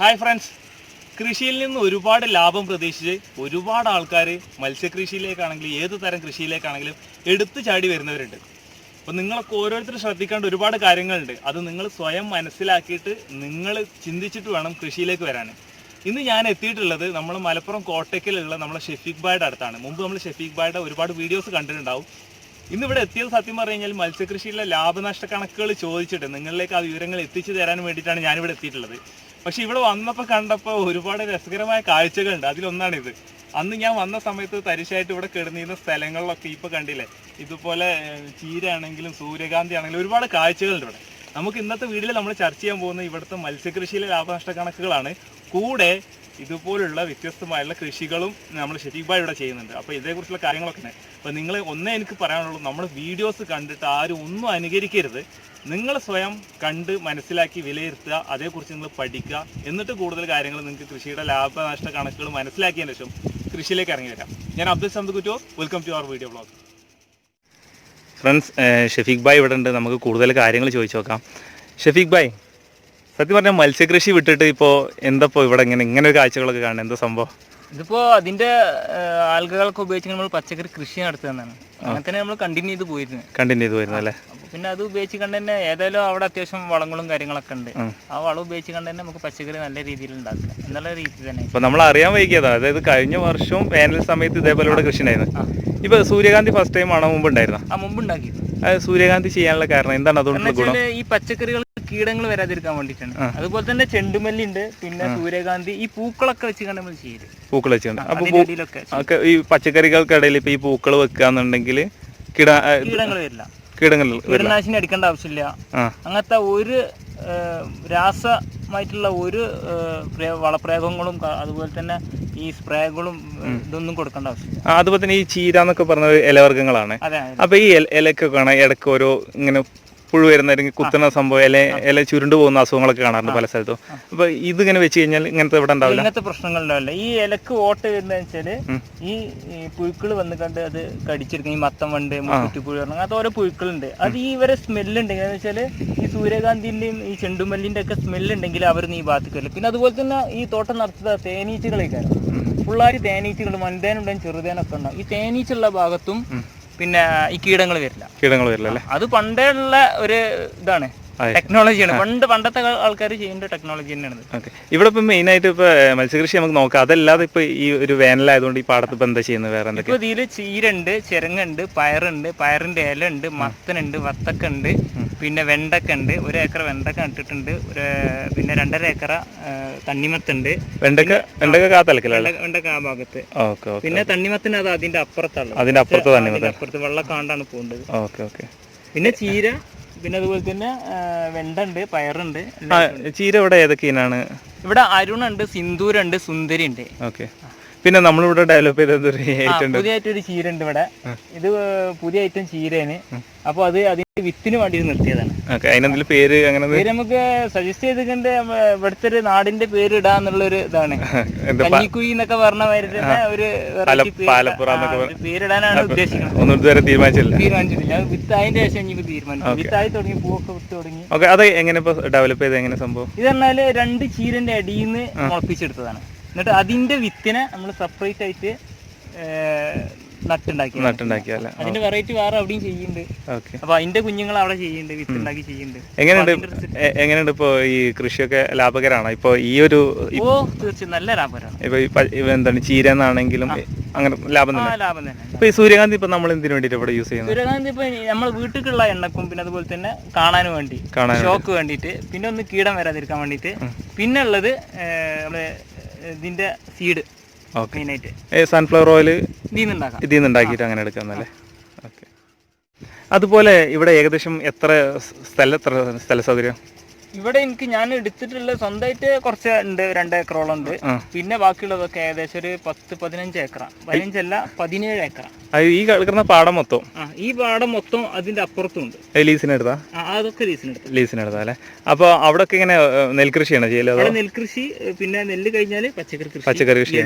Hi friends കൃഷിയിൽ നിന്ന് ഒരുപാട് ലാഭം പ്രതീക്ഷിച്ച് ഒരുപാട് ആൾക്കാർ മത്സ്യകൃഷിയിലേക്കാണെങ്കിലും ഏത് തരം കൃഷിയിലേക്കാണെങ്കിലും എടുത്തു ചാടി വരുന്നവരുണ്ട്. അപ്പോൾ നിങ്ങളൊക്കെ ഓരോരുത്തരും ശ്രദ്ധിക്കേണ്ട ഒരുപാട് കാര്യങ്ങളുണ്ട്. അത് നിങ്ങൾ സ്വയം മനസ്സിലാക്കിയിട്ട് നിങ്ങൾ ചിന്തിച്ചിട്ട് വേണം കൃഷിയിലേക്ക് വരാൻ. ഇന്ന് ഞാൻ എത്തിയിട്ടുള്ളത് നമ്മൾ മലപ്പുറം കോട്ടയ്ക്കലുള്ള നമ്മളെ ഷെഫീഖ് ബായുടെ അടുത്താണ്. മുമ്പ് നമ്മൾ ഷെഫീഖ് ബായുടെ ഒരുപാട് വീഡിയോസ് കണ്ടിട്ടുണ്ടാവും. ഇന്ന് ഇവിടെ എത്തിയത് സത്യം പറഞ്ഞു കഴിഞ്ഞാൽ മത്സ്യകൃഷിയിലെ ലാഭനഷ്ട കണക്കുകൾ ചോദിച്ചിട്ട് നിങ്ങളിലേക്ക് ആ വിവരങ്ങൾ എത്തിച്ചു തരാൻ വേണ്ടിയിട്ടാണ് ഞാനിവിടെ എത്തിയിട്ടുള്ളത്. പക്ഷെ ഇവിടെ വന്നപ്പോൾ കണ്ടപ്പോൾ ഒരുപാട് രസകരമായ കാഴ്ചകളുണ്ട്. അതിലൊന്നാണിത്. അന്ന് ഞാൻ വന്ന സമയത്ത് തരിശായിട്ട് ഇവിടെ കിടന്നിരുന്ന സ്ഥലങ്ങളിലൊക്കെ ഇപ്പോൾ കണ്ടില്ലേ? ഇതുപോലെ ചീരാണെങ്കിലും സൂര്യകാന്തി ആണെങ്കിലും ഒരുപാട് കാഴ്ചകളുണ്ട് ഇവിടെ. നമുക്ക് ഇന്നത്തെ വീഡിയോയിൽ നമ്മൾ ചർച്ച ചെയ്യാൻ പോകുന്നത് ഇവിടുത്തെ മത്സ്യകൃഷിയിലെ ലാഭനഷ്ട കണക്കുകളാണ്. കൂടെ ഇതുപോലുള്ള വ്യത്യസ്തമായുള്ള കൃഷികളും നമ്മൾ ഷെരീഫ് ഭായ് ഇവിടെ ചെയ്യുന്നുണ്ട്. അപ്പോൾ ഇതേക്കുറിച്ചുള്ള കാര്യങ്ങളൊക്കെ തന്നെ അപ്പോൾ നിങ്ങൾ ഒന്നേ എനിക്ക് പറയാനുള്ളൂ. നമ്മൾ വീഡിയോസ് കണ്ടിട്ട് ആരും ഒന്നും അനുകരിക്കരുത്. നിങ്ങൾ സ്വയം കണ്ട് മനസ്സിലാക്കി വിലയിരുത്തുക. അതേക്കുറിച്ച് നിങ്ങൾ പഠിക്കുക. എന്നിട്ട് കൂടുതൽ കാര്യങ്ങൾ നിങ്ങൾക്ക് കൃഷിയുടെ ലാഭനഷ്ട കണക്കുകൾ മനസ്സിലാക്കിയതിന് ശേഷം കൃഷിയിലേക്ക് ഇറങ്ങി വരാം. ഞാൻ Abdul Samad Kuttoor welcome to our video blog friends Shefeeq bhai ഇവിടെ ഉണ്ട്. നമുക്ക് കൂടുതൽ കാര്യങ്ങൾ ചോദിച്ചു നോക്കാം. ഷെഫീഖ് ഭായ് സത്യം പറഞ്ഞാൽ മത്സ്യകൃഷി വിട്ടിട്ട് ഇപ്പോൾ എന്തപ്പോൾ ഇവിടെ ഇങ്ങനെ ഇങ്ങനെ ഒരു കാഴ്ചകളൊക്കെ കാണുന്നത് എന്താ സംഭവം? ഇതിപ്പോ അതിന്റെ ആളുകൾക്ക് ഉപയോഗിച്ച് നമ്മൾ പച്ചക്കറി കൃഷി നടത്തുന്നതാണ് അങ്ങനെ തന്നെ നമ്മൾ കണ്ടിന്യൂ ചെയ്ത് പോയിരുന്നു. കണ്ടിന്യൂ ചെയ്ത് പോയിരുന്നു അല്ലേ? പിന്നെ അത് ഉപയോഗിച്ച് കണ്ട് തന്നെ ഏതായാലും അവിടെ അത്യാവശ്യം വളങ്ങളും കാര്യങ്ങളൊക്കെ ഉണ്ട്. ആ വളം ഉപയോഗിച്ച് കണ്ട് തന്നെ നമുക്ക് പച്ചക്കറി നല്ല രീതിയിൽ ഉണ്ടാക്കാം. എന്നുള്ള രീതി തന്നെ. ഇപ്പൊ നമ്മൾ അറിയാൻ വൈകിയതാണ് അതായത് കഴിഞ്ഞ വർഷവും വേനൽ സമയത്ത് ഇതേപോലെ ഇവിടെ കൃഷി ഉണ്ടായിരുന്നു. ഇപ്പൊ സൂര്യകാന്തി ഫസ്റ്റ് ടൈം ആണോ മുമ്പ് ഉണ്ടായിരുന്നു? ആ മുമ്പ് ഉണ്ടാക്കി സൂര്യകാന്തി ചെയ്യാനുള്ള കാരണം എന്താണ്? അതുകൊണ്ട് ഈ പച്ചക്കറികൾ കീടങ്ങൾ വരാതിരിക്കാൻ വേണ്ടിയിട്ടാണ്. അതുപോലെ തന്നെ ചെണ്ടുമല്ലി ഉണ്ട് പിന്നെ സൂര്യകാന്തി ഈ പൂക്കളൊക്കെ വെച്ച് കണ്ട് നമ്മൾ ചെയ്ത് പൂക്കൾ വെച്ച് ഈ പച്ചക്കറികൾക്കിടയിൽ ഇപ്പൊ ഈ പൂക്കൾ ഇത് കീടങ്ങൾ വരില്ല. കീടങ്ങൾ കീടനാശിനി അടിക്കേണ്ട ആവശ്യമില്ല. അങ്ങനത്തെ ഒരു രാസമായിട്ടുള്ള ഒരു വളപ്രയോഗങ്ങളും അതുപോലെ തന്നെ ഈ സ്പ്രേകളും ഇതൊന്നും കൊടുക്കേണ്ട ആവശ്യമില്ല. അതുപോലെ തന്നെ ഈ ചീര എന്നൊക്കെ പറഞ്ഞ ഇലവർഗങ്ങളാണ്. അപ്പൊ ഈ ഇലക്കൊക്കെ ഇടയ്ക്ക് ഇടയ്ക്ക് ഓരോ ഇങ്ങനെ പുഴു വരുന്ന അല്ലെങ്കിൽ കുത്തുന്ന സംഭവം ഇല ഇല ചുരുണ്ടു പോകുന്ന അസുഖങ്ങളൊക്കെ കാണാറുണ്ട് പല സ്ഥലത്തും. അപ്പൊ ഇതിങ്ങനെ വെച്ച് കഴിഞ്ഞാൽ ഇങ്ങനത്തെ ഇവിടെ ഉണ്ടാവില്ല? ഇങ്ങനത്തെ പ്രശ്നങ്ങൾ ഉണ്ടാവില്ല ഈ ഇലക്ക് ഓട്ട് വരുന്ന വെച്ചാൽ ഈ പുഴുക്കൾ വന്ന് കണ്ട് അത് കടിച്ചെടുക്കും. ഈ മത്തം വണ്ട് പറഞ്ഞ അങ്ങനത്തെ ഓരോ പുഴുക്കളുണ്ട്. അത് ഈ ഇവരെ സ്മെല്ലുണ്ട്. എന്ന് വെച്ചാൽ ഈ സൂര്യകാന്തിന്റെയും ഈ ചെണ്ടുമല്ലിന്റെ ഒക്കെ സ്മെല്ലുണ്ടെങ്കിൽ അവരൊന്നും ഈ ഭാഗത്തേക്ക് വരില്ല. പിന്നെ അതുപോലെ തന്നെ ഈ തോട്ടം നടത്തുന്ന തേനീച്ചകളേക്കാരം പിള്ളേർ തേനീച്ചകൾ മൺതേനുണ്ടെങ്കിൽ ചെറുതേനൊക്കെ ഉണ്ടാവും. ഈ തേനീച്ചുള്ള ഭാഗത്തും പിന്നെ ഈ കീടങ്ങൾ വരില്ല. കീടങ്ങൾ വരില്ല അല്ലേ? അത് പണ്ടേ ഉള്ള ഒരു ഇതാണ്. ടെക്നോളജിയാണ് പണ്ട് പണ്ടത്തെ ആൾക്കാർ ചെയ്യേണ്ട ടെക്നോളജി തന്നെയാണ്. ഓക്കെ. ഇവിടെ ഇപ്പം മെയിൻ ആയിട്ട് ഇപ്പൊ മത്സ്യകൃഷി നമുക്ക് നോക്കാം. അതല്ലാതെ ഇപ്പൊ ഈ ഒരു വേനലായതുകൊണ്ട് ഈ പാടത്ത് ഇപ്പൊ എന്താ ചെയ്യുന്നത്? വേറെ എന്തൊക്കെ ഇപ്പൊ ഇതിൽ ചീരണ്ട് ചിരങ്ങുണ്ട് പയറുണ്ട് പയറിന്റെ ഇല ഉണ്ട് മത്തനുണ്ട് വത്തക്ക ഉണ്ട് പിന്നെ വെണ്ടക്ക ഉണ്ട് ഒരു ഏക്കർ വെണ്ടക്ക നട്ടിട്ടുണ്ട് ഒരു പിന്നെ രണ്ടര ഏക്കറ തണ്ണിമത്തുണ്ട്. വെണ്ടക്ക വെണ്ടക്ക കാത്തലക്കല്ലേ? വെണ്ടക്ക ആ ഭാഗത്ത്. ഓക്കെ ഓക്കേ പിന്നെ തണ്ണിമത്തിന് അത് അതിന്റെ അപ്പുറത്താണ്. അതിന്റെ അപ്പുറത്ത് തണ്ണിമത്ത്. അപ്പുറത്ത് വെള്ളക്കാണ്ടാണ് പോകുന്നത് ഓക്കെ ഓക്കെ. പിന്നെ ചീര പിന്നെ അതുപോലെ തന്നെ വെണ്ടണ്ട് വെണ്ടുണ്ട് പയറുണ്ട്. ചീര ഇവിടെ ഏതൊക്കെ ഇനാണ്? ഇവിടെ അരുണുണ്ട് സിന്ദൂരുണ്ട് സുന്ദരി ഉണ്ട് ഓക്കെ പിന്നെ നമ്മളിവിടെ ഡെവലപ്പ് ചെയ്തത് ഒരു ഐറ്റം പുതിയതായിട്ടൊരു ചീര ഉണ്ട് ഇവിടെ. ഇത് പുതിയ ഐറ്റം ചീരയാണ്. അപ്പൊ അത് അതിന്റെ വിത്തിന് വേണ്ടി നിർത്തിയതാണ്. ഓക്കെ അതിനെന്തെങ്കിലും പേര് അങ്ങനെ പേര് നമുക്ക് സജസ്റ്റ് ചെയ്തിട്ടുണ്ട് ഇവിടുത്തെ ഒരു നാടിന്റെ പേര് ഇടാന്നുള്ള ഒരു ഇതാണ്. എന്താ എന്നൊക്കെ പറഞ്ഞ മാതിരി തന്നെ ഒരു ഒരു പേരിടാനാണ് ഉദ്ദേശിക്കുന്നത്. ഒന്നും ഇതുവരെ തീരുമാനിച്ചില്ല. തീരുമാനിച്ചിട്ടില്ല. വിത്ത് അതിന്റെ ശേഷം തീരുമാനിക്കും. തീരുമാനിച്ചു വിത്തായി തുടങ്ങി പൂവൊക്കെ വിത്ത് തുടങ്ങി. ഓക്കെ അത് എങ്ങനെ ഡെവലപ്പ് ചെയ്ത് എങ്ങനെ സംഭവം? ഇത് പറഞ്ഞാൽ രണ്ട് ചീരന്റെ അടിയിൽ നിന്ന് മുളപ്പിച്ചെടുത്തതാണ്. എന്നിട്ട് അതിന്റെ വിത്തിനെ നമ്മൾ സെപ്പറേറ്റ് ആയിട്ട് നട്ടുണ്ടാക്കി നട്ടുണ്ടാക്കിയല്ലേ അതിന്റെ വെറൈറ്റി വേറെ അവിടെയും ചെയ്യുന്നുണ്ട്. ഓക്കെ. അപ്പൊ അതിന്റെ കുഞ്ഞുങ്ങൾ അവിടെ ചെയ്യുന്നുണ്ട് വിത്തുണ്ടാക്കി ചെയ്യുന്നുണ്ട്. എങ്ങനെയുണ്ട്? എങ്ങനെയുണ്ട് ഇപ്പൊ ഈ കൃഷിയൊക്കെ ലാഭകരമാണോ ഇപ്പോ ഈ ഒരു ഓ തീർച്ചയായും നല്ല ലാഭകരമാണ് ഇപ്പൊ എന്താണ് ചീര എന്നാണെങ്കിലും അങ്ങനെ ലാഭം തന്നെ. ലാഭം തന്നെ. ഇപ്പൊ ഈ സൂര്യകാന്തി ഇപ്പൊ നമ്മൾ എന്തിനു വേണ്ടിട്ട് ഇവിടെ യൂസ് ചെയ്യുന്നത്? സൂര്യകാന്തി ഇപ്പൊ നമ്മൾ വീട്ടിലുള്ള എണ്ണക്കും പിന്നെ അതുപോലെ തന്നെ കാണാൻ വേണ്ടി ഷോക്ക് വേണ്ടിയിട്ട് പിന്നെ ഒന്ന് കീടം വരാതിരിക്കാൻ വേണ്ടിയിട്ട് പിന്നെ ഉള്ളത് നമ്മൾ ഇതിന്റെ സീഡ് ഓക്കെ സൺഫ്ലവർ ഓയിൽ ഇതിൽ നിന്ന് ഉണ്ടാക്കിയിട്ട് അങ്ങനെ എടുക്കാന്നല്ലേ ഓക്കെ അതുപോലെ ഇവിടെ ഏകദേശം എത്ര സ്ഥല എത്ര സ്ഥല സൗകര്യം? ഇവിടെ എനിക്ക് ഞാൻ എടുത്തിട്ടുള്ള സ്വന്തമായിട്ട് കുറച്ച് ഉണ്ട് രണ്ട് ഏക്കറോളം ഉണ്ട്. പിന്നെ ബാക്കിയുള്ളതൊക്കെ ഏകദേശം ഒരു പത്ത് പതിനഞ്ച് ഏക്കറ. പതിനഞ്ചല്ല പതിനേഴ് ഏക്കറ. ഈ കിടക്കുന്ന പാടം മൊത്തം? ആ ഈ പാടം മൊത്തം അതിന്റെ അപ്പുറത്തും ഉണ്ട് ലീസിന് എടുത്താ? ആ, അതൊക്കെ ലീസിനെടുത്ത് ലീസിന് എടുത്താ അപ്പൊ അവിടെ ഒക്കെ ഇങ്ങനെ നെൽകൃഷിയാണ് ചെയ്യൽ നെൽകൃഷി പിന്നെ നെല്ല് കഴിഞ്ഞാൽ പച്ചക്കറി കൃഷി പച്ചക്കറി കൃഷി.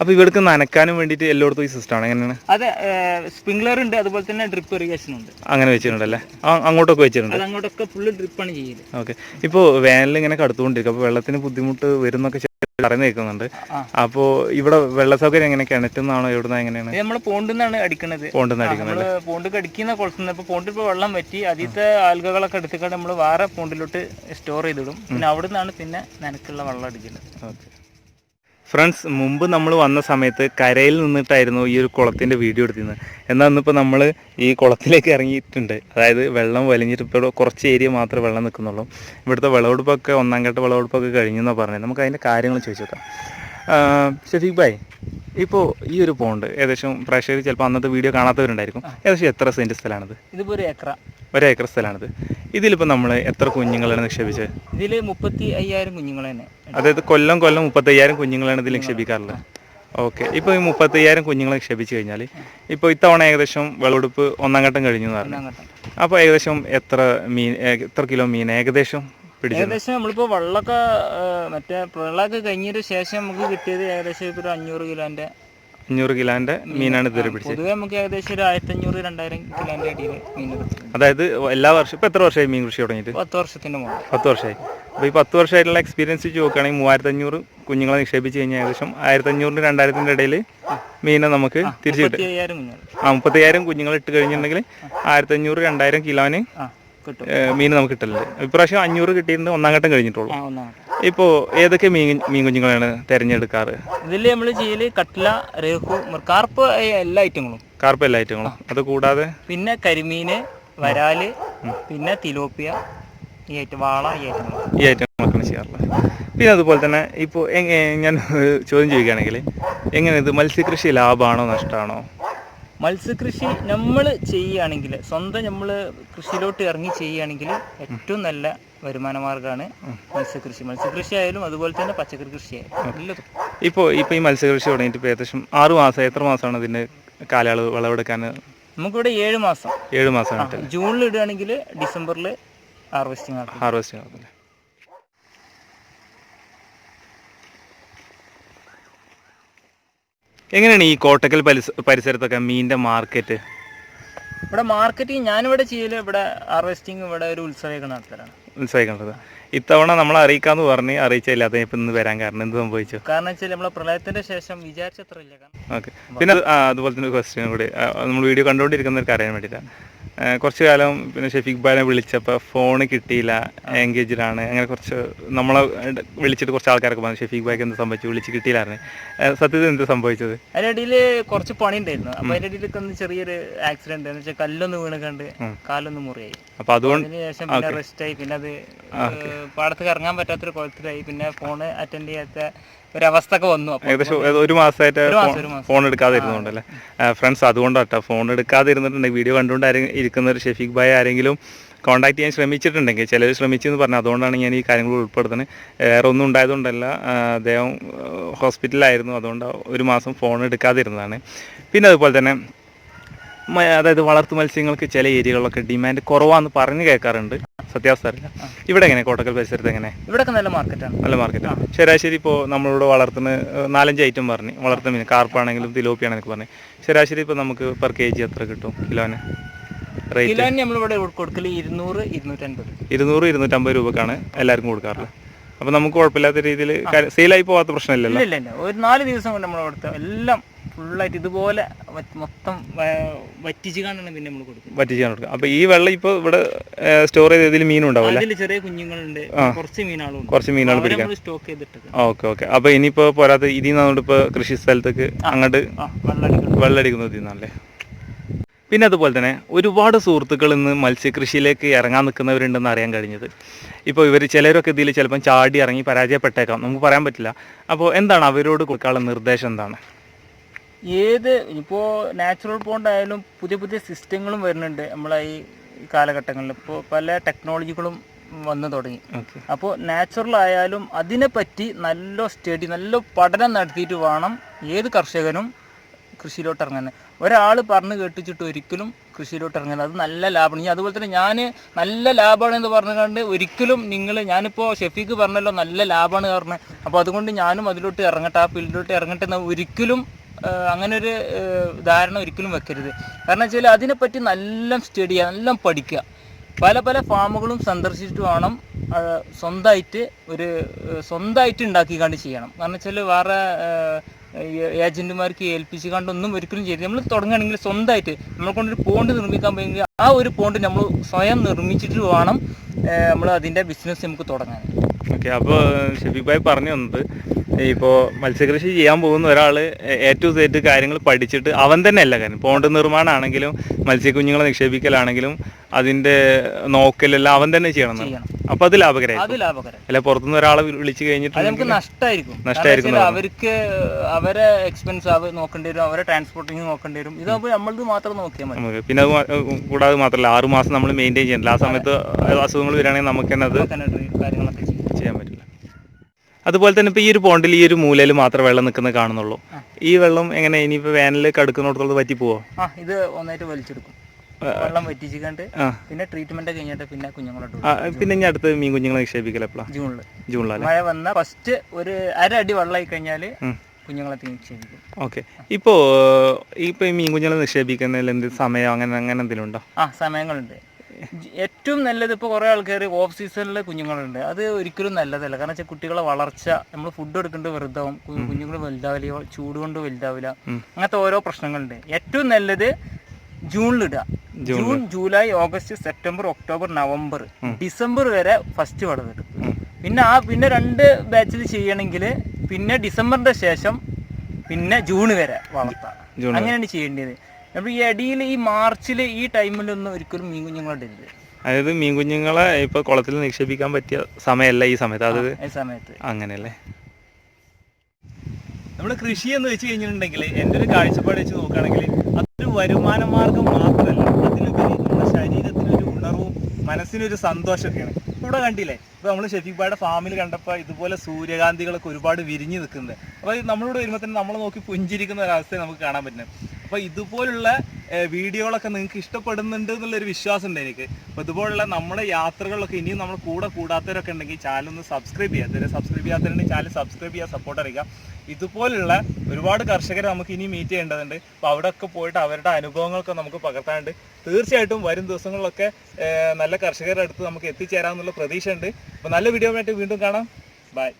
അപ്പൊ ഇവിടെ ഇവിടേക്ക് നനക്കാനും വേണ്ടിട്ട് എല്ലായിടത്തും ഈ സിസ്റ്റമാണ് എങ്ങനെയാണ്? അതെ സ്പ്രിംഗ്ലർ ഉണ്ട് അതുപോലെ തന്നെ ഡ്രിപ്പ് ഇറിഗേഷൻ ഉണ്ട്. അങ്ങനെ വെച്ചിട്ടുണ്ടല്ലേ? അങ്ങോട്ടൊക്കെ വെച്ചിട്ടുണ്ട്? അങ്ങോട്ടൊക്കെ ഫുള്ള് ഡ്രിപ്പാണ് ചെയ്യുന്നത്. ചെയ്യൽ ഓക്കെ. ഇപ്പോൾ വേനൽ ഇങ്ങനെ കടുത്തുകൊണ്ടിരിക്കും. അപ്പോൾ വെള്ളത്തിന് ബുദ്ധിമുട്ട് വരുന്നൊക്കെ പറയുന്ന കേൾക്കുന്നുണ്ട്. അപ്പോൾ ഇവിടെ വെള്ള സൗകര്യം എങ്ങനെ? കിണറ്റുന്നാണോ എവിടുന്ന എങ്ങനെയാണ്? നമ്മൾ പോണ്ടിന്നാണ് അടിക്കുന്നത് പോണ്ടിന്ന് അടിക്കുന്നത് പോണ്ടിക്ക് അടിക്കുന്ന കുളത്തുനിന്ന് ഇപ്പൊ പോണ്ടിൽ ഇപ്പൊ വെള്ളം വറ്റി ആദ്യത്തെ ആൽഗകളൊക്കെ എടുത്തിട്ട് നമ്മൾ വേറെ പോണ്ടിലോട്ട് സ്റ്റോർ ചെയ്തിടും. പിന്നെ അവിടുന്നാണ് പിന്നെ നനക്കുള്ള വെള്ളം അടിക്കുന്നത്. ഓക്കെ. ഫ്രണ്ട്സ് മുമ്പ് നമ്മൾ വന്ന സമയത്ത് കരയിൽ നിന്നിട്ടായിരുന്നു ഈ ഒരു കുളത്തിന്റെ വീഡിയോ എടുത്തിരുന്നത്. എന്നാൽ ഇന്നിപ്പോൾ നമ്മൾ ഈ കുളത്തിലേക്ക് ഇറങ്ങിയിട്ടുണ്ട്. അതായത് വെള്ളം വലിഞ്ഞിട്ട് കുറച്ച് ഏരിയ മാത്രമേ വെള്ളം നിൽക്കുന്നുള്ളൂ. ഇവിടുത്തെ വിളവെടുപ്പൊക്കെ ഒന്നാം ഘട്ട വിളവെടുപ്പൊക്കെ കഴിഞ്ഞെന്നാണ് പറഞ്ഞത്. നമുക്ക് അതിന്റെ കാര്യങ്ങൾ ചോദിച്ചു നോക്കാം. ഷഫീഖ് ഭായ് ഇപ്പോൾ ഈ ഒരു പോണ്ട് ഏകദേശം പ്രേക്ഷകർ ചിലപ്പോൾ അന്നത്തെ വീഡിയോ കാണാത്തവരുണ്ടായിരിക്കും. ഏകദേശം എത്ര സെന്റ് സ്ഥലമാണിത്? ഇതിപ്പോൾ ഒരു ഏക്കറ. ഒരേക്കർ സ്ഥലമാണിത്. ഇതിലിപ്പോൾ നമ്മൾ എത്ര കുഞ്ഞുങ്ങളാണ് നിക്ഷേപിച്ചത് ഇതിൽ മുപ്പത്തി അയ്യായിരം കുഞ്ഞുങ്ങൾ തന്നെ. അതായത് കൊല്ലം കൊല്ലം മുപ്പത്തയ്യായിരം കുഞ്ഞുങ്ങളാണ് ഇതിൽ നിക്ഷേപിക്കാറുള്ളത്. ഓക്കെ. ഇപ്പോൾ ഈ മുപ്പത്തയ്യായിരം കുഞ്ഞുങ്ങളെ നിക്ഷേപിച്ച് കഴിഞ്ഞാൽ ഇപ്പോൾ ഇത്തവണ ഏകദേശം വിളവെടുപ്പ് ഒന്നാം ഘട്ടം കഴിഞ്ഞു എന്ന് പറഞ്ഞു. അപ്പോൾ ഏകദേശം എത്ര മീൻ എത്ര കിലോ മീൻ ഏകദേശം? ഏകദേശം നമ്മളിപ്പോ വെള്ളമൊക്കെ ആ, മറ്റേ വെള്ളമൊക്കെ കഴിഞ്ഞതിന് ശേഷം നമുക്ക് കിട്ടിയത് ഏകദേശം ഇപ്പൊ ഒരു അഞ്ഞൂറ് കിലോന്റെ അഞ്ഞൂറ് കിലോന്റെ മീനാണ്. ഇതുവരെ പിടിച്ചത്. പൊതുവെ നമുക്ക് ഏകദേശം ഒരു ആയിരത്തി അഞ്ഞൂറ് രണ്ടായിരം കിലോന്റെ അടിയിൽ മീൻ അതായത് എല്ലാ വർഷം ഇപ്പൊ എത്ര വർഷമായി മീൻ കൃഷി തുടങ്ങിയിട്ട്? പത്ത് വർഷത്തിന്റെ മുകളിൽ പത്ത് വർഷമായി. അപ്പോൾ ഈ പത്ത് വർഷമായിട്ടുള്ള എക്സ്പീരിയൻസ് വെച്ച് നോക്കുകയാണെങ്കിൽ മൂവായിരത്തി അഞ്ഞൂറ് കുഞ്ഞുങ്ങളെ നിക്ഷേപിച്ച് കഴിഞ്ഞാൽ ഏകദേശം ആയിരത്തി അഞ്ഞൂറിന് രണ്ടായിരത്തിന്റെ ഇടയിൽ മീനെ നമുക്ക് തിരിച്ചു കിട്ടും. മുപ്പത്തി അയ്യായിരം കുഞ്ഞുങ്ങൾ ആ ഇട്ട് കഴിഞ്ഞിട്ടുണ്ടെങ്കിൽ ആയിരത്തി അഞ്ഞൂറ് രണ്ടായിരം കിലോന് ആ. മീൻ നമുക്ക് കിട്ടലുണ്ട്. ഇപ്രാവശ്യം അഞ്ഞൂറ് കിട്ടിയിട്ടുണ്ട്. ഒന്നാം ഘട്ടം കഴിഞ്ഞിട്ടുള്ളൂ. ഇപ്പോൾ ഏതൊക്കെ മീൻ മീൻ കുഞ്ഞുങ്ങളാണ് തെരഞ്ഞെടുക്കാറ്? ഇതിൽ നമ്മൾ ചെയ്യൽ കട്ട്ല രേഹു കാർപ്പ് എല്ലാ ഐറ്റങ്ങളും. കാർപ്പ് എല്ലാ ഐറ്റങ്ങളും. അത് കൂടാതെ? പിന്നെ കരിമീന് വരാൽ പിന്നെ തിലോപ്പിയ ഈ ഐറ്റം വാള ഈ ഐറ്റങ്ങൾ ഈ ഐറ്റങ്ങളൊക്കെയാണ് ചെയ്യാറുള്ളത്. പിന്നെ അതുപോലെ തന്നെ ഇപ്പോൾ ഞാൻ ചോദ്യം ചോദിക്കുകയാണെങ്കിൽ എങ്ങനെ ഇത് മത്സ്യകൃഷി ലാഭമാണോ നഷ്ടമാണോ മത്സ്യകൃഷി നമ്മൾ ചെയ്യുകയാണെങ്കിൽ സ്വന്തം നമ്മൾ കൃഷിയിലോട്ട് ഇറങ്ങി ചെയ്യുകയാണെങ്കിൽ ഏറ്റവും നല്ല വരുമാന മാർഗമാണ് മത്സ്യകൃഷി. മത്സ്യകൃഷി ആയാലും അതുപോലെ തന്നെ പച്ചക്കറി കൃഷി ആയാലും ഇപ്പോൾ ഇപ്പോൾ ഈ മത്സ്യകൃഷി തുടങ്ങിയിട്ട് ഇപ്പോൾ ഏകദേശം ആറ് മാസം എത്ര മാസമാണ് ഇതിന്റെ കാലയളവ് വിളവെടുക്കാൻ? നമുക്കിവിടെ ഏഴ് മാസം. ഏഴ് മാസമാണ് ജൂണിൽ ഇടുകയാണെങ്കിൽ ഡിസംബറിൽ ഹാർവെസ്റ്റിംഗ് ഹാർവെസ്റ്റിംഗ് ഹാർവെസ്റ്റ് എങ്ങനെയാണ് ഈ കോട്ടക്കൽ പരിസരത്തൊക്കെ മീനിന്റെ മാർക്കറ്റ്? ഇവിടെ മാർക്കറ്റിംഗ് ഞാനിവിടെ ചെയ്യൽ ഇവിടെ ഹാർവെസ്റ്റിംഗ് ഇവിടെ ഒരു ഉത്സവമൊക്കെ നടത്തലാണ്. ഉത്സവം ഇത്തവണ നമ്മൾ അറിയിക്കാന്ന് പറഞ്ഞ് അറിയിച്ചില്ലാത്ത ഇപ്പം ഇന്ന് വരാൻ കാരണം എന്ത് സംഭവിച്ചു? കാരണം വെച്ചാൽ നമ്മളെ പ്രളയത്തിന്റെ ശേഷം വിചാരിച്ചത്ര ഇല്ല ഓക്കെ. പിന്നെ അത് അതുപോലെ തന്നെ ക്വസ്റ്റ്യൻ കൂടി. നമ്മൾ വീഡിയോ കണ്ടുകൊണ്ടിരിക്കുന്നവർക്ക് അറിയാൻ വേണ്ടിയിട്ടാണ്. കുറച്ച് കാലം പിന്നെ ഷെഫീഖ് ബാനെ വിളിച്ചപ്പോൾ ഫോൺ കിട്ടിയില്ല എൻഗേജ്ഡ് ആണ്. അങ്ങനെ കുറച്ച് നമ്മളെ വിളിച്ചിട്ട് കുറച്ച് ആൾക്കാരൊക്കെ പറഞ്ഞു ഷെഫീഖ് ബായ്ക്ക് എന്ത് സംഭവിച്ചു? വിളിച്ച് കിട്ടിയില്ലായിരുന്നു. സത്യത്തിൽ എന്ത് സംഭവിച്ചത്? അതിനിടയിൽ കുറച്ച് പണി ഉണ്ടായിരുന്നു അപ്പൊ അതിന്റെ ഇടയിൽ ഒന്ന് ചെറിയൊരു ആക്സിഡന്റ് എന്ന് വെച്ചാൽ കല്ലൊന്ന് വീണ് കണ്ട് കാലൊന്ന് മുറിയായി. അപ്പോൾ അതുകൊണ്ട് ശേഷം പിന്നെ റെസ്റ്റ് ആയി. പിന്നെ അത് പാടത്ത് കറങ്ങാൻ ഇറങ്ങാൻ പറ്റാത്തൊരു കുളത്തിലായി പിന്നെ ഫോണ് അറ്റൻഡ് ചെയ്യാത്ത ഒരവസ്ഥ ഒക്കെ വന്നു ഏകദേശം ഒരു- മാസമായിട്ട് ഫോൺ എടുക്കാതെ ഇരുന്നുണ്ടല്ലേ ഫ്രണ്ട്സ് അതുകൊണ്ടാട്ടോ ഫോൺ എടുക്കാതെ ഇരുന്നിട്ടുണ്ടെങ്കിൽ വീഡിയോ കണ്ടുകൊണ്ട് ആരെങ്കിലും ഇരിക്കുന്ന ഒരു ഷെഫീഖ് ഭായ ആരെങ്കിലും കോൺടാക്ട് ചെയ്യാൻ ശ്രമിച്ചിട്ടുണ്ടെങ്കിൽ ചിലർ ശ്രമിച്ചെന്ന് പറഞ്ഞു അതുകൊണ്ടാണ് ഞാൻ ഈ കാര്യങ്ങൾ ഉൾപ്പെടുത്തുന്നത്. വേറെ ഒന്നും ഉണ്ടായതുകൊണ്ടല്ല അദ്ദേഹം ഹോസ്പിറ്റലായിരുന്നു അതുകൊണ്ട് ഒരു മാസം ഫോൺ എടുക്കാതിരുന്നതാണ്. പിന്നെ അതുപോലെ തന്നെ അതായത് വളർത്തു മത്സ്യങ്ങൾക്ക് ചില ഏരിയകളിലൊക്കെ ഡിമാൻഡ് കുറവാന്ന് പറഞ്ഞു കേൾക്കാറുണ്ട്. സത്യാവസ്ഥ അറിയില്ല. ഇവിടെ എങ്ങനെ കോട്ടക്കൽ പരിസരത്ത് എങ്ങനെ ഇവിടൊക്കെ നല്ല മാർക്കറ്റാണ് നല്ല മാർക്കറ്റാണ് ശരാശരി ഇപ്പോൾ നമ്മളിവിടെ വളർത്തുന്ന നാലഞ്ച് ഐറ്റം പറഞ്ഞു. വളർത്തുന്ന മീൻ കാർപ്പാണെങ്കിലും തിലോപ്പിയാണെന്നൊക്കെ പറഞ്ഞു. ശരാശരി ഇപ്പോൾ നമുക്ക് പെർ കെ ജി എത്ര കിട്ടും കിലോന്? റേറ്റ് നമ്മളിവിടെ കൊടുക്കൽ ഇരുന്നൂറ് ഇരുന്നൂറ്റമ്പത് ഇരുന്നൂറ് ഇരുന്നൂറ്റമ്പത് രൂപക്കാണ് എല്ലാവർക്കും കൊടുക്കാറുള്ളത്. അപ്പൊ നമുക്ക് കുഴപ്പമില്ലാത്ത രീതിയിൽ സെയിലായി പോകാത്ത പ്രശ്നമില്ലല്ലോ. ഇല്ല ഇല്ല ഒരു നാല് ദിവസം കൊണ്ട് നമ്മൾ കൊടുത്ത എല്ലാം ഫുള്ളായിട്ട് ഇതുപോലെ മൊത്തം വറ്റിച്ച് കാണണം പിന്നെ നമ്മൾ കൊടുക്കും വറ്റിച്ച് ഞാൻ അപ്പൊ അപ്പോൾ ഈ വെള്ളം ഇപ്പോൾ ഇവിടെ സ്റ്റോർ ചെയ്ത് ഇതിൽ മീനുണ്ടാവും അതിൽ ചെറിയ കുഞ്ഞുങ്ങളുണ്ട്. കുറച്ച് മീനാളും കുറച്ച് മീനുകൾ നമ്മൾ സ്റ്റോക്ക് ചെയ്തിട്ടുണ്ട് ഓക്കെ ഓക്കെ. അപ്പോൾ ഇനിയിപ്പോൾ പോരാത്ത ഇതിൽ നിന്നുകൊണ്ട് ഇപ്പോൾ കൃഷി സ്ഥലത്തേക്ക് അങ്ങോട്ട് വെള്ളടിക്കുന്നത്. ഇതിന്നല്ലേ പിന്നെ അതുപോലെ തന്നെ ഒരുപാട് സുഹൃത്തുക്കൾ ഇന്ന് മത്സ്യകൃഷിയിലേക്ക് ഇറങ്ങാൻ നിൽക്കുന്നവരുണ്ടെന്ന് അറിയാൻ കഴിഞ്ഞത്. ഇപ്പോൾ ഇവർ ചിലരൊക്കെ ഇതിൽ ചിലപ്പം ചാടി ഇറങ്ങി പരാജയപ്പെട്ടേക്കാം. നമുക്ക് പറയാൻ പറ്റില്ല. അപ്പോൾ എന്താണ് അവരോട് കൊടുക്കാനുള്ള നിർദ്ദേശം എന്താണ്? ഏത് ഇപ്പോൾ നാച്ചുറൽ പോണ്ടായാലും പുതിയ പുതിയ സിസ്റ്റങ്ങളും വരുന്നുണ്ട് നമ്മളെ ഈ കാലഘട്ടങ്ങളിൽ. ഇപ്പോൾ പല ടെക്നോളജികളും വന്നു തുടങ്ങി. അപ്പോൾ നാച്ചുറൽ ആയാലും അതിനെപ്പറ്റി നല്ല സ്റ്റഡി നല്ല പഠനം നടത്തിയിട്ട് വേണം ഏത് കർഷകനും കൃഷിയിലോട്ട് ഇറങ്ങാൻ. ഒരാൾ പറഞ്ഞു കേട്ടിച്ചിട്ട് ഒരിക്കലും കൃഷിയിലോട്ട് ഇറങ്ങാൻ അത് നല്ല ലാഭമാണ്. ഇനി അതുപോലെ തന്നെ ഞാൻ നല്ല ലാഭമാണ് എന്ന് പറഞ്ഞുകൊണ്ട് ഒരിക്കലും നിങ്ങൾ ഞാനിപ്പോൾ ഷെഫീക്ക് പറഞ്ഞല്ലോ നല്ല ലാഭമാണ് പറഞ്ഞത് അപ്പോൾ അതുകൊണ്ട് ഞാനും അതിലോട്ട് ഇറങ്ങട്ടെ ആ ഫീൽഡിലോട്ട് ഇറങ്ങട്ടെ എന്ന് ഒരിക്കലും അങ്ങനെ ഒരു ധാരണ ഒരിക്കലും വെക്കരുത്. കാരണം വെച്ചാൽ അതിനെപ്പറ്റി നല്ല സ്റ്റഡി ചെയ്യുക നല്ല പഠിക്കുക പല പല ഫാമുകളും സന്ദർശിച്ചിട്ട് വേണം സ്വന്തമായിട്ട് ഒരു സ്വന്തമായിട്ട് ഉണ്ടാക്കിക്കാണ്ട് ചെയ്യണം. കാരണം വെച്ചാൽ വേറെ ഏജന്റുമാർക്ക് ഏൽപ്പിച്ച് കണ്ടൊന്നും ഒരിക്കലും ചെയ്ത് നമ്മൾ തുടങ്ങുകയാണെങ്കിൽ സ്വന്തമായിട്ട് നമ്മളെ കൊണ്ടൊരു പോണ്ട് നിർമ്മിക്കാൻ പറ്റുമെങ്കിൽ ആ ഒരു പോണ്ട് നമ്മൾ സ്വയം നിർമ്മിച്ചിട്ട് വേണം നമ്മൾ അതിന്റെ ബിസിനസ് നമുക്ക് തുടങ്ങാൻ. ഓക്കെ അപ്പോൾ ഷെഫിക് ഭായ് പറഞ്ഞു തന്നത് ഇപ്പോൾ മത്സ്യകൃഷി ചെയ്യാൻ പോകുന്ന ഒരാൾ എ ടു സെറ്റ് കാര്യങ്ങൾ പഠിച്ചിട്ട് അവൻ തന്നെ അല്ല കാര്യം. പോണ്ട് നിർമ്മാണമാണെങ്കിലും മത്സ്യക്കുഞ്ഞുങ്ങളെ നിക്ഷേപിക്കലാണെങ്കിലും അതിന്റെ നോക്കലെല്ലാം അവൻ തന്നെ ചെയ്യണം അപ്പൊ അത് ലാഭകരം അല്ല പുറത്തുനിന്ന് ഒരാളെ വിളിച്ചു അത് നമുക്ക് കഴിഞ്ഞിട്ട് നഷ്ടമായിരിക്കും നഷ്ടായിരിക്കും കാരണം അവർക്ക് അവരെ എക്സ്പെൻസ് നോക്കേണ്ടി വരും അവരെ ട്രാൻസ്പോർട്ടിങ് നോക്കേണ്ടി വരും. ഇതാകുമ്പോൾ നമ്മളത് മാത്രം നോക്കിയാൽ മതി. പിന്നെ പിന്നെ അത് മാത്രമല്ല ആറ് മാസം നമ്മൾ മെയിന്റെയിൻ ചെയ്യണില്ല ആ സമയത്ത് അസുഖങ്ങൾ വരികയാണെങ്കിൽ നമുക്ക് തന്നെ അത് ചെയ്യാൻ പറ്റില്ല. അതുപോലെ തന്നെ ഇപ്പോൾ ഈ ഒരു പോണ്ടിൽ ഈ ഒരു മൂലയിൽ മാത്രം വെള്ളം നിൽക്കുന്നത് കാണുന്നുള്ളൂ. ഈ വെള്ളം എങ്ങനെ? ഇനിയിപ്പോൾ വേനൽ കടുക്കുന്നിടത്തോളം പറ്റി പോവോ ആ ഇത് ഒന്നായിട്ട് വലിച്ചെടുക്കും. വെള്ളം വറ്റിച്ചിട്ട് പിന്നെ ട്രീറ്റ്മെന്റ് കഴിഞ്ഞിട്ട് പിന്നെ കുഞ്ഞുങ്ങളോട്ട് പിന്നെ ഇനി അടുത്ത് മീൻ കുഞ്ഞുങ്ങളെ നിക്ഷേപിക്കലെപ്പോഴാണ് ജൂണിൽ ജൂണിലാണ് മഴ വന്ന ഫസ്റ്റ് ഒരു അര അടി വെള്ളമായി കഴിഞ്ഞാൽ. കുഞ്ഞുങ്ങളെ നിക്ഷേപിക്കും ഓക്കെ. ഇപ്പോ ഇപ്പോൾ ഈ മീൻ കുഞ്ഞുങ്ങളെ നിക്ഷേപിക്കുന്നതിൽ എന്ത് സമയം അങ്ങനെ അങ്ങനെ എന്തെങ്കിലും ഉണ്ടോ? ആ സമയങ്ങളുണ്ട്. ഏറ്റവും നല്ലത് ഇപ്പോൾ കുറേ ആൾക്കാർ ഓഫ് സീസണിൽ കുഞ്ഞുങ്ങളുണ്ട്. അത് ഒരിക്കലും നല്ലതല്ല. കാരണം വെച്ചാൽ കുട്ടികളെ വളർച്ച നമ്മൾ ഫുഡ് എടുക്കേണ്ടത് വെറുതാവും. കുഞ്ഞുങ്ങൾ വലുതാവില്ല ചൂട് കൊണ്ട് വലുതാവില്ല. അങ്ങനത്തെ ഓരോ പ്രശ്നങ്ങളുണ്ട്. ഏറ്റവും നല്ലത് ജൂണിലിടുക June July August September October November December വരെ ഫസ്റ്റ് വളമിടും പിന്നെ ആ പിന്നെ രണ്ട് ബാച്ചിൽ ചെയ്യണമെങ്കിൽ പിന്നെ ഡിസംബറിന്റെ ശേഷം പിന്നെ ജൂൺ വരെ വളർത്താം. അങ്ങനെയാണ് ചെയ്യേണ്ടത്. നമ്മൾ ഈ അടിയിൽ ഈ മാർച്ചിൽ ഈ ടൈമിലൊന്നും ഒരിക്കലും മീൻ കുഞ്ഞുങ്ങളിടരുത് അതായത് മീൻ കുഞ്ഞുങ്ങളെ ഇപ്പൊ കുളത്തിൽ നിക്ഷേപിക്കാൻ പറ്റിയ സമയമല്ല ഈ സമയത്ത്. അതായത് ഈ സമയത്ത്. അങ്ങനെയല്ലേ? നമ്മൾ കൃഷി എന്ന് വെച്ച് കഴിഞ്ഞിട്ടുണ്ടെങ്കിൽ എന്റെ ഒരു കാഴ്ചപ്പാട് വെച്ച് നോക്കുകയാണെങ്കിൽ അതൊരു വരുമാന മാർഗം മാത്രമല്ല. അതിലുപരി നമ്മുടെ ശരീരത്തിനൊരു ഉണർവും മനസ്സിനൊരു സന്തോഷമൊക്കെയാണ്. ഇവിടെ കണ്ടില്ലേ? ഇപ്പോൾ നമ്മൾ ഷെഫീബായുടെ ഫാമിൽ കണ്ടപ്പോൾ ഇതുപോലെ സൂര്യകാന്തികളൊക്കെ ഒരുപാട് വിരിഞ്ഞ് നിൽക്കുന്നത് അപ്പോൾ നമ്മളോട് വരുമ്പോൾ തന്നെ നമ്മൾ നോക്കി പുഞ്ചിരിക്കുന്ന ഒരവസ്ഥ നമുക്ക് കാണാൻ പറ്റുന്നത്. അപ്പോൾ ഇതുപോലുള്ള വീഡിയോകളൊക്കെ നിങ്ങൾക്ക് ഇഷ്ടപ്പെടുന്നുണ്ട് എന്നുള്ളൊരു വിശ്വാസം ഉണ്ട് എനിക്ക്. അപ്പോൾ ഇതുപോലുള്ള നമ്മുടെ യാത്രകളൊക്കെ ഇനിയും നമ്മൾ കൂടെ കൂടാത്തവരൊക്കെ ഉണ്ടെങ്കിൽ ചാനൽ ഒന്ന് സബ്സ്ക്രൈബ് ചെയ്യുക സബ്സ്ക്രൈബ് ചെയ്യാത്തവരുണ്ടെങ്കിൽ ചാനൽ സബ്സ്ക്രൈബ് ചെയ്യുക സപ്പോർട്ട് അറിയിക്കുക ഇതുപോലുള്ള ഒരുപാട് കർഷകരെ നമുക്ക് ഇനി മീറ്റ് ചെയ്യേണ്ടതുണ്ട്. അപ്പോൾ അവിടെയൊക്കെ പോയിട്ട് അവരുടെ അനുഭവങ്ങളൊക്കെ നമുക്ക് പകർത്താനുണ്ട്. തീർച്ചയായിട്ടും വരും ദിവസങ്ങളിലൊക്കെ നല്ല കർഷകരുടെ അടുത്ത് നമുക്ക് എത്തിച്ചേരാമെന്നുള്ള പ്രതീക്ഷയുണ്ട്. അപ്പോൾ നല്ല വീഡിയോ ആയിട്ട് വീണ്ടും കാണാം. ബൈ